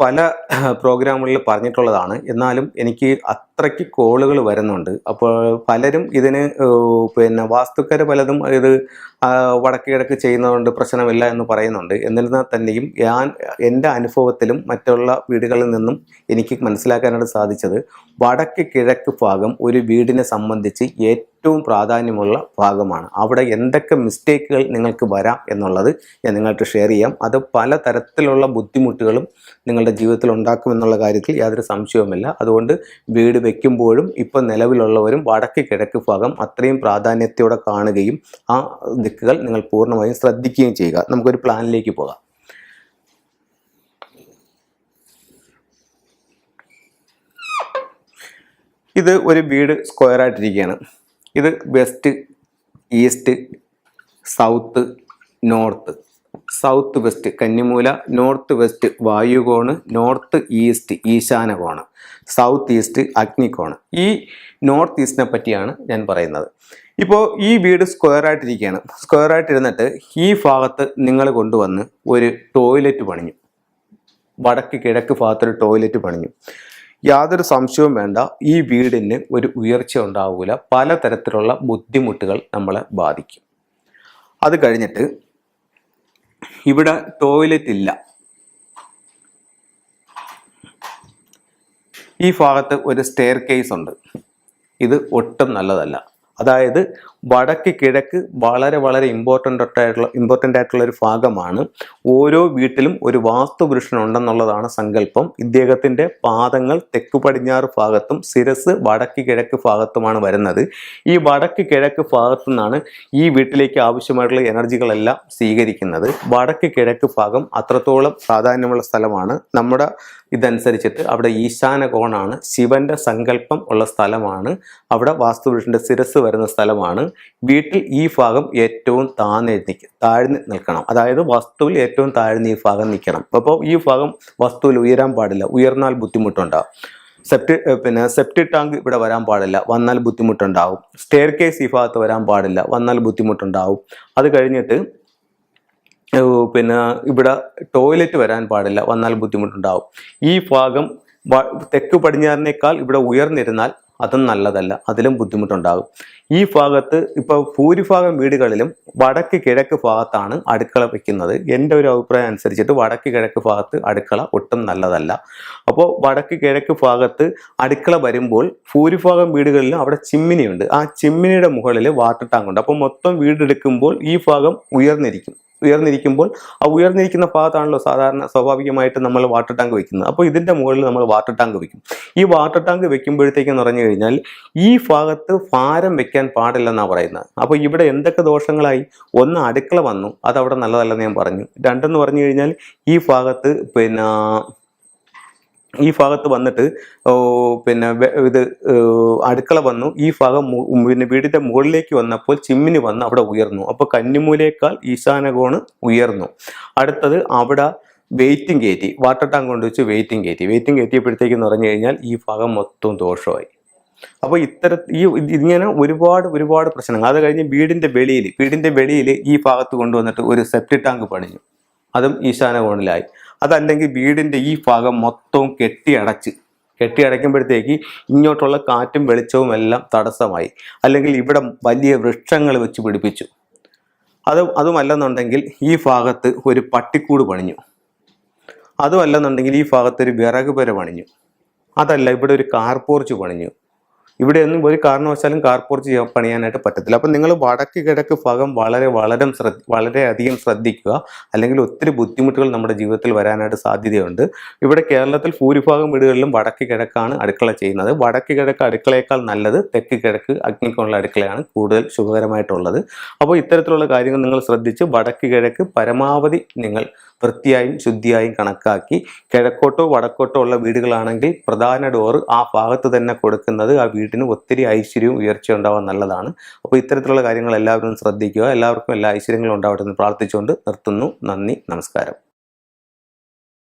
പല പ്രോഗ്രാമുകളിൽ പറഞ്ഞിട്ടുള്ളതാണ്. എന്നാലും എനിക്ക് അത്രയ്ക്ക് കോളുകൾ വരുന്നുണ്ട്. അപ്പോൾ പലരും ഇതിന് പിന്നെ വാസ്തുക്കർ പലതും ഇത് വടക്ക് കിഴക്ക് ചെയ്യുന്നതുകൊണ്ട് പ്രശ്നമില്ല എന്ന് പറയുന്നുണ്ട്. എന്നിരുന്നാൽ തന്നെയും ഞാൻ എന്റെ അനുഭവത്തിലും മറ്റുള്ള വീടുകളിൽ നിന്നും എനിക്ക് മനസ്സിലാക്കാനായിട്ട് സാധിച്ചത് വടക്ക് കിഴക്ക് ഭാഗം ഒരു വീടിനെ സംബന്ധിച്ച് ഏറ്റവും പ്രാധാന്യമുള്ള ഭാഗമാണ്. അവിടെ എന്തൊക്കെ മിസ്റ്റേക്കുകൾ നിങ്ങൾക്ക് വരാം എന്നുള്ളത് ഞാൻ നിങ്ങൾക്ക് ഷെയർ ചെയ്യാം. അത് പല തരത്തിലുള്ള ബുദ്ധിമുട്ടുകളും നിങ്ങളുടെ ജീവിതത്തിൽ ഉണ്ടാക്കുമെന്നുള്ള കാര്യത്തിൽ യാതൊരു സംശയവുമില്ല. അതുകൊണ്ട് വീട് വയ്ക്കുമ്പോഴും ഇപ്പം നിലവിലുള്ളവരും വടക്ക് കിഴക്ക് ഭാഗം അത്രയും പ്രാധാന്യത്തോടെ കാണുകയും ആ ദിക്കുകൾ നിങ്ങൾ പൂർണമായും ശ്രദ്ധിക്കുകയും ചെയ്യുക. നമുക്കൊരു പ്ലാനിലേക്ക് പോകാം. ഇത് ഒരു വീട് സ്ക്വയർ ആയിട്ടിരിക്കുകയാണ് ഇത് west east south north. South west കന്നിമൂല north west വായുകോണ് നോർത്ത് ഈസ്റ്റ് ഈശാനകോണ്. സൗത്ത് ഈസ്റ്റ് അഗ്നികോണ്. ഈ നോർത്ത് ഈസ്റ്റിനെ പറ്റിയാണ് ഞാൻ പറയുന്നത്. ഇപ്പോൾ ഈ വീട് സ്ക്വയർ ആയിട്ടിരിക്കുകയാണ് സ്ക്വയർ ആയിട്ടിരുന്നിട്ട് ഈ ഭാഗത്ത് നിങ്ങൾ കൊണ്ടുവന്ന് ഒരു ടോയ്ലറ്റ് പണിഞ്ഞു. വടക്ക് കിഴക്ക് ഭാഗത്തൊരു ടോയ്ലറ്റ് പണിഞ്ഞു. യാതൊരു സംശയവും വേണ്ട. ഈ വീടിന് ഒരു ഉയർച്ച ഉണ്ടാവില്ല പലതരത്തിലുള്ള ബുദ്ധിമുട്ടുകൾ നമ്മളെ ബാധിക്കും. അത് കഴിഞ്ഞിട്ട് ഇവിടെ ടോയ്ലറ്റ് ഇല്ല. ഈ ഭാഗത്ത് ഒരു സ്റ്റെയർ കേസ് ഉണ്ട്. ഇത് ഒട്ടും നല്ലതല്ല. അതായത് വടക്ക് കിഴക്ക് വളരെ വളരെ ഇമ്പോർട്ടന്റ് ആയിട്ടുള്ള ഇമ്പോർട്ടന്റ് ആയിട്ടുള്ള ഒരു ഭാഗമാണ്. ഓരോ വീട്ടിലും ഒരു വാസ്തുപുരുഷൻ ഉണ്ടെന്നുള്ളതാണ് സങ്കല്പം. ഇദ്ദേഹത്തിന്റെ പാദങ്ങൾ തെക്ക് പടിഞ്ഞാറ് ഭാഗത്തും ശിരസ് വടക്ക് കിഴക്ക് ഭാഗത്തുമാണ് വരുന്നത്. ഈ വടക്ക് കിഴക്ക് ഭാഗത്തു നിന്നാണ് ഈ വീട്ടിലേക്ക് ആവശ്യമായിട്ടുള്ള എനർജികളെല്ലാം സ്വീകരിക്കുന്നത്. വടക്ക് കിഴക്ക് ഭാഗം അത്രത്തോളം പ്രാധാന്യമുള്ള സ്ഥലമാണ്. നമ്മുടെ ഇതനുസരിച്ചിട്ട് അവിടെ ഈശാന കോണാണ്. ശിവന്റെ സങ്കല്പം ഉള്ള സ്ഥലമാണ്. അവിടെ വാസ്തുപുരുഷന്റെ ശിരസ് വരുന്ന സ്ഥലമാണ്. വീട്ടിൽ ഈ ഭാഗം ഏറ്റവും താഴ്ന്ന് താഴ്ന്നു നിൽക്കണം. അതായത് വസ്തുവിൽ ഏറ്റവും താഴ്ന്ന് ഈ ഭാഗം നിൽക്കണം. അപ്പോൾ ഈ ഭാഗം വസ്തുവിൽ ഉയരാൻ പാടില്ല. ഉയർന്നാൽ ബുദ്ധിമുട്ടുണ്ടാകും സെപ്റ്റി പിന്നെ സെപ്റ്റി ടാങ്ക് ഇവിടെ വരാൻ പാടില്ല. വന്നാൽ ബുദ്ധിമുട്ടുണ്ടാവും. സ്റ്റെയർ കേസ് ഈ ഭാഗത്ത് വരാൻ പാടില്ല. വന്നാൽ ബുദ്ധിമുട്ടുണ്ടാവും. അത് കഴിഞ്ഞിട്ട് പിന്നെ ഇവിടെ ടോയ്ലറ്റ് വരാൻ പാടില്ല വന്നാൽ ബുദ്ധിമുട്ടുണ്ടാവും. ഈ ഭാഗം തെക്ക് പടിഞ്ഞാറിനേക്കാൾ ഇവിടെ ഉയർന്നിരുന്നാൽ അതും നല്ലതല്ല അതിലും ബുദ്ധിമുട്ടുണ്ടാകും. ഈ ഭാഗത്ത് ഇപ്പോൾ ഭൂരിഭാഗം വീടുകളിലും വടക്ക് കിഴക്ക് ഭാഗത്താണ് അടുക്കള വെക്കുന്നത് എന്റെ ഒരു അഭിപ്രായം അനുസരിച്ചിട്ട് വടക്ക് കിഴക്ക് ഭാഗത്ത് അടുക്കള ഒട്ടും നല്ലതല്ല. അപ്പോൾ വടക്ക് കിഴക്ക് ഭാഗത്ത് അടുക്കള വരുമ്പോൾ ഭൂരിഭാഗം വീടുകളിലും അവിടെ ചിമ്മിനിയുണ്ട്. ആ ചിമ്മിനിയുടെ മുകളിൽ വാട്ടർ ടാങ്ക് ഉണ്ട് അപ്പോൾ മൊത്തം വീടെടുക്കുമ്പോൾ ഈ ഭാഗം ഉയർന്നിരിക്കും. ഉയർന്നിരിക്കുമ്പോൾ ആ ഉയർന്നിരിക്കുന്ന ഭാഗത്താണല്ലോ സാധാരണ സ്വാഭാവികമായിട്ട് നമ്മൾ വാട്ടർ ടാങ്ക് വെക്കുന്നത്. അപ്പോൾ ഇതിന്റെ മുകളിൽ നമ്മൾ വാട്ടർ ടാങ്ക് വെക്കും. ഈ വാട്ടർ ടാങ്ക് വെക്കുമ്പോഴത്തേക്കെന്ന് പറഞ്ഞു കഴിഞ്ഞാൽ ഈ ഭാഗത്ത് ഭാരം വെക്കാൻ പാടില്ലെന്നാണ് പറയുന്നത്. അപ്പോൾ ഇവിടെ എന്തൊക്കെ ദോഷങ്ങളായി? ഒന്ന് അടുക്കള വന്നു. അത് അവിടെ നല്ലതല്ലെന്ന് ഞാൻ പറഞ്ഞു. രണ്ടെന്ന് പറഞ്ഞു കഴിഞ്ഞാൽ ഈ ഭാഗത്ത് പിന്നെ ഈ ഭാഗത്ത് വന്നിട്ട് പിന്നെ ഇത് അടുക്കള വന്നു. ഈ ഭാഗം പിന്നെ വീടിന്റെ മുകളിലേക്ക് വന്നപ്പോൾ ചിമ്മിനി വന്ന് അവിടെ ഉയർന്നു. അപ്പോൾ കന്നിമൂലേക്കാൾ ഈശാനകോണ് ഉയർന്നു. അടുത്തത് അവിടെ വെയിറ്റിംഗ് കയറ്റി വാട്ടർ ടാങ്ക് കൊണ്ട് വെച്ച് വെയിറ്റിംഗ് കയറ്റി. വെയിറ്റിംഗ് കയറ്റിയപ്പോഴത്തേക്കെന്ന് പറഞ്ഞു കഴിഞ്ഞാൽ ഈ ഭാഗം മൊത്തം ദോഷമായി. അപ്പോൾ ഇത്തര ഈ ഇങ്ങനെ ഒരുപാട് ഒരുപാട് പ്രശ്നങ്ങൾ. അത് കഴിഞ്ഞ് വീടിന്റെ വെളിയിൽ വീടിന്റെ വെളിയിൽ ഈ ഭാഗത്ത് കൊണ്ടുവന്നിട്ട് ഒരു സെപ്റ്റി ടാങ്ക് പണിഞ്ഞു. അതും ഈശാന കോണിലായി അതല്ലെങ്കിൽ വീടിന്റെ ഈ ഭാഗം മൊത്തവും കെട്ടിയടച്ച് കെട്ടിയടയ്ക്കുമ്പോഴത്തേക്ക് ഇങ്ങോട്ടുള്ള കാറ്റും വെളിച്ചവും എല്ലാം തടസ്സമായി. അല്ലെങ്കിൽ ഇവിടെ വലിയ വൃക്ഷങ്ങൾ വെച്ച് പിടിപ്പിച്ചു. അത് അതുമല്ലെന്നുണ്ടെങ്കിൽ ഈ ഭാഗത്ത് ഒരു പട്ടിക്കൂട് പണിഞ്ഞു. അതുമല്ലെന്നുണ്ടെങ്കിൽ ഈ ഭാഗത്ത് ഒരു വിറക് പെര പണിഞ്ഞു. അതല്ല ഇവിടെ ഒരു കാർ പോർച്ച് പണിഞ്ഞു. ഇവിടെയൊന്നും ഒരു കാരണവശാലും കാർ പോർച്ച് ചെയ്യാൻ- പണിയാനായിട്ട് പറ്റത്തില്ല. അപ്പം നിങ്ങൾ വടക്ക് കിഴക്ക് ഭാഗം വളരെ വളരെ ശ്രദ്ധ വളരെയധികം ശ്രദ്ധിക്കുക. അല്ലെങ്കിൽ ഒത്തിരി ബുദ്ധിമുട്ടുകൾ നമ്മുടെ ജീവിതത്തിൽ വരാനായിട്ട് സാധ്യതയുണ്ട്. ഇവിടെ കേരളത്തിൽ ഭൂരിഭാഗം വീടുകളിലും വടക്ക് കിഴക്കാണ് അടുക്കള ചെയ്യുന്നത്. വടക്ക് കിഴക്ക് അടുക്കളയേക്കാൾ നല്ലത് തെക്ക് കിഴക്ക് അഗ്നിക്കുള്ള അടുക്കളയാണ് കൂടുതൽ ശുഭകരമായിട്ടുള്ളത്. അപ്പോൾ ഇത്തരത്തിലുള്ള കാര്യങ്ങൾ നിങ്ങൾ ശ്രദ്ധിച്ച് വടക്ക് കിഴക്ക് പരമാവധി നിങ്ങൾ വൃത്തിയായും ശുദ്ധിയായും കണക്കാക്കി. കിഴക്കോട്ടോ വടക്കോട്ടോ ഉള്ള വീടുകളാണെങ്കിൽ പ്രധാന ഡോറ് ആ ഭാഗത്ത് തന്നെ കൊടുക്കുന്നത് ആ വീടിന് ഒത്തിരി ഐശ്വര്യവും ഉയർച്ചയും ഉണ്ടാവാൻ നല്ലതാണ്. അപ്പോൾ ഇത്തരത്തിലുള്ള കാര്യങ്ങൾ എല്ലാവരും ശ്രദ്ധിക്കുക. എല്ലാവർക്കും എല്ലാ ഐശ്വര്യങ്ങളും ഉണ്ടാവട്ടെ എന്ന് പ്രാർത്ഥിച്ചുകൊണ്ട് നിർത്തുന്നു. നന്ദി. നമസ്കാരം.